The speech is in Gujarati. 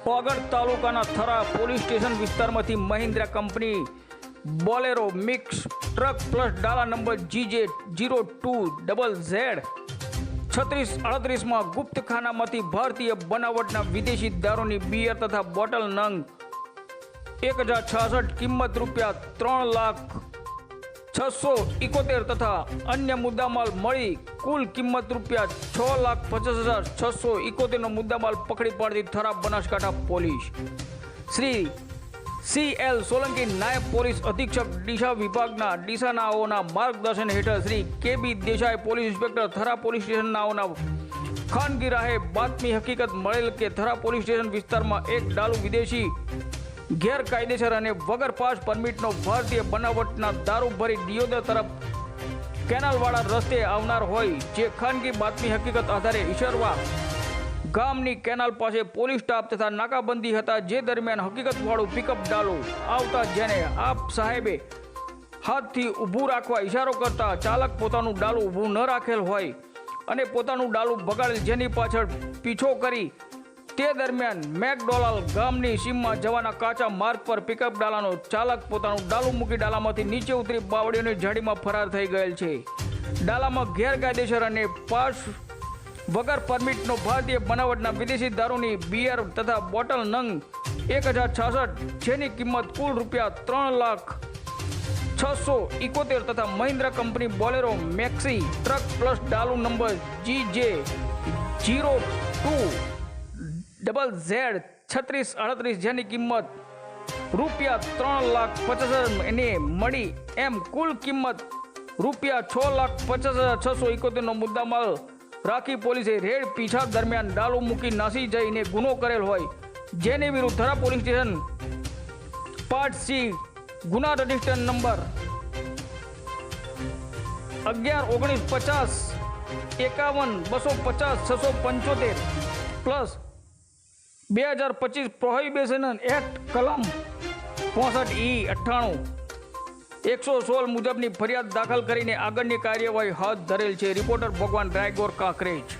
પાગડ તાલુકાના થરા પોલીસ સ્ટેશન વિસ્તારમાંથી Mahindra company Bolero maxi truck plus ડાલા number GJ zero two double Z છત્રીસ અડત્રીસમાં ગુપ્તખાનામાંથી ભારતીય બનાવટના વિદેશી દારૂની બિયર તથા બોટલ નંગ એક હજાર છાસઠ કિંમત રૂપિયા ત્રણ લાખ છસો ઇકોતેર તથા અન્ય મુદ્દામાલ મળી કુલ કિંમત રૂપિયા છ લાખ પચાસ હજાર છસો ઇકોતેરનો મુદ્દામાલ પકડી પાડતી Thara Banaskantha police. Shri C L Solanki નાયબ પોલીસ અધિક્ષક ડીસા વિભાગના ડીસાનાઓના માર્ગદર્શન હેઠળ Shri K B Desai police inspector Thara police સ્ટેશનનાઓના ખાનગી રાહે બાતમી હકીકત મળેલ કે થરા પોલીસ સ્ટેશન વિસ્તારમાં એક ડાલુ વિદેશી ગેરકાયદેસર અને વગર પાસ પરમિટનો ભારતીય બનાવટના દારૂ ભરી દિયોદર તરફ કેનાલવાળા રસ્તે આવનાર હોય, જે ખાનગી બાતમી હકીકત આધારે ઈશરવા ગામની કેનાલ પાસે પોલીસ સ્ટાફ તથા નાકાબંધી હતા, જે દરમિયાન હકીકતવાળું પિકઅપ ડાલો આવતા જેને આપ સાહેબે હાથથી ઊભું રાખવા ઈશારો કરતા ચાલક પોતાનું ડાલું ઊભું ન રાખેલ હોય અને પોતાનું ડાલું બગાડેલ જેની પાછળ પીછો કરી તે દરમિયાન મેકડોલાલ ગામની સીમમાં જવાના કાચા માર્ગ પર પિકઅપ ડાલાનો ચાલક પોતાનું ડાલું મૂકી ડાલામાંથી નીચે ઉતરી બાવળીઓની ઝાડીમાં ફરાર થઈ ગયેલ છે. ડાલામાં ગેરકાયદેસર અને પાસ વગર પરમિટનો ભારતીય બનાવટના વિદેશી દારૂની બિયર તથા બોટલ નંગ એક હજાર છાસઠ જેની કિંમત કુલ રૂપિયા ત્રણ લાખ છસો ઇકોતેર તથા Mahindra company Bolero maxi truck plus Dalu number G J zero two double Z છત્રીસ અડત્રીસ જેની કિંમત રૂપિયા ત્રણ લાખ પચાસ હજાર એને મળી. એમ કુલ કિંમત રૂપિયા છ લાખ પચાસ હજાર છસો ઇકોતેરનો મુદ્દામાલ રાખી પોલીસે રેડ પીછા દરમિયાન ડાલુ મૂકી નાસી જઈને ગુનો કરેલ હોય. જેની વિરુદ્ધ Dhara police station part C, ગુના રજિસ્ટર નંબર અગિયાર, ઓગણીસ, પચાસ, એકાવન, બસો પચાસ, છસો પંચોતેર, પ્લસ બે હજાર પચીસ પ્રોહિબિશન એક્ટ કલમ પોસઠ ઈ અઠ્ઠાણું એકસો સોળ મુજબની ફરિયાદ દાખલ કરીને આગળની કાર્યવાહી હાથ ધરેલ છે. રિપોર્ટર ભગવાન ડ્રાયગોર કાંકરેજ.